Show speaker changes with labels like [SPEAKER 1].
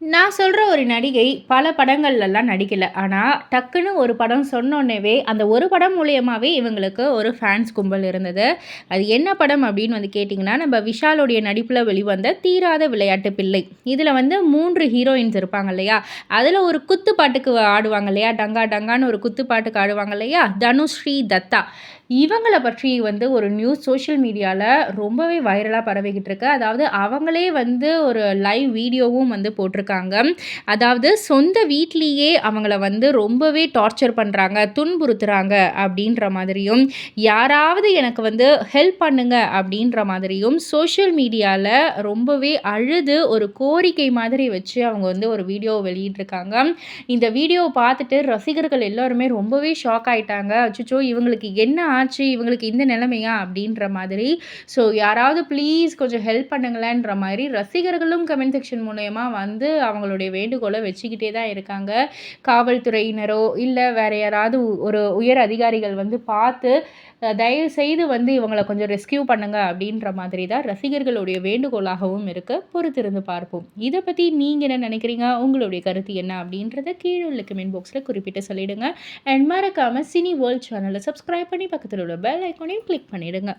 [SPEAKER 1] நான் சொல்கிற ஒரு நடிகை பல படங்கள்லலாம் நடிக்கலை. ஆனால் டக்குன்னு ஒரு படம் சொன்னோன்னே அந்த ஒரு படம் மூலியமாகவே இவங்களுக்கு ஒரு ஃபேன்ஸ் கும்பல் இருந்தது. அது என்ன படம் அப்படின்னு வந்து கேட்டிங்கன்னா நம்ம விஷாலுடைய நடிப்பில் வெளிவந்த தீராத விளையாட்டு பிள்ளை. இதில் வந்து மூன்று ஹீரோயின்ஸ் இருப்பாங்க இல்லையா? அதில் ஒரு குத்து பாட்டுக்கு ஆடுவாங்க இல்லையா? டங்கா டங்கான்னு ஒரு குத்து பாட்டுக்கு ஆடுவாங்க இல்லையா? தனுஸ்ரீ தத்தா. இவங்களை பற்றி வந்து ஒரு நியூஸ் சோஷியல் மீடியாவில் ரொம்பவே வைரலாக பரவிக்கிட்டு இருக்கு. அதாவது அவங்களே வந்து ஒரு லைவ் வீடியோவும் வந்து போட்டிருக்காங்க. அதாவது சொந்த வீட்லேயே அவங்கள வந்து ரொம்பவே டார்ச்சர் பண்ணுறாங்க துன்புறுத்துகிறாங்க அப்படின்ற மாதிரியும் யாராவது எனக்கு வந்து ஹெல்ப் பண்ணுங்க அப்படின்ற மாதிரியும் சோஷியல் மீடியாவில் ரொம்பவே அழுது ஒரு கோரிக்கை மாதிரி வச்சு அவங்க வந்து ஒரு வீடியோ வெளியிட்டிருக்காங்க. இந்த வீடியோவை பார்த்துட்டு ரசிகர்கள் எல்லாருமே ரொம்பவே ஷாக் ஆகிட்டாங்க அச்சுச்சோ இவங்களுக்கு என்ன ஆச்சு இவங்களுக்கு இந்த நிலைமையா? அப்படின்ற மாதிரி. ஸோ யாராவது ப்ளீஸ் கொஞ்சம் ஹெல்ப் பண்ணுங்களேன்ற மாதிரி ரசிகர்களும் கமெண்ட் செக்ஷன் மூலயமா வந்து அவங்களுடைய வேண்டுகோளை வச்சுக்கிட்டே தான் இருக்காங்க. காவல்துறையினரோ இல்லை வேறு யாராவது ஒரு உயர் அதிகாரிகள் வந்து பார்த்து தயவு செய்து வந்து இவங்களை கொஞ்சம் ரெஸ்கியூ பண்ணுங்க அப்படின்ற மாதிரி தான் ரசிகர்களுடைய வேண்டுகோளாகவும் இருக்குது பொறுத்திருந்து பார்ப்போம். இதை பற்றி நீங்கள் என்ன நினைக்கிறீங்க? உங்களுடைய கருத்து என்ன? அப்படின்றத கீழே உள்ள கமெண்ட் பாக்ஸில் குறிப்பிட்டு சொல்லிவிடுங்க அண்ட் மறக்காமல் சினி வேர்ல்ட் சேனலை சப்ஸ்கிரைப் பண்ணி பக்கத்தில் உள்ள பெல் ஐக்கானையும் கிளிக் பண்ணிவிடுங்க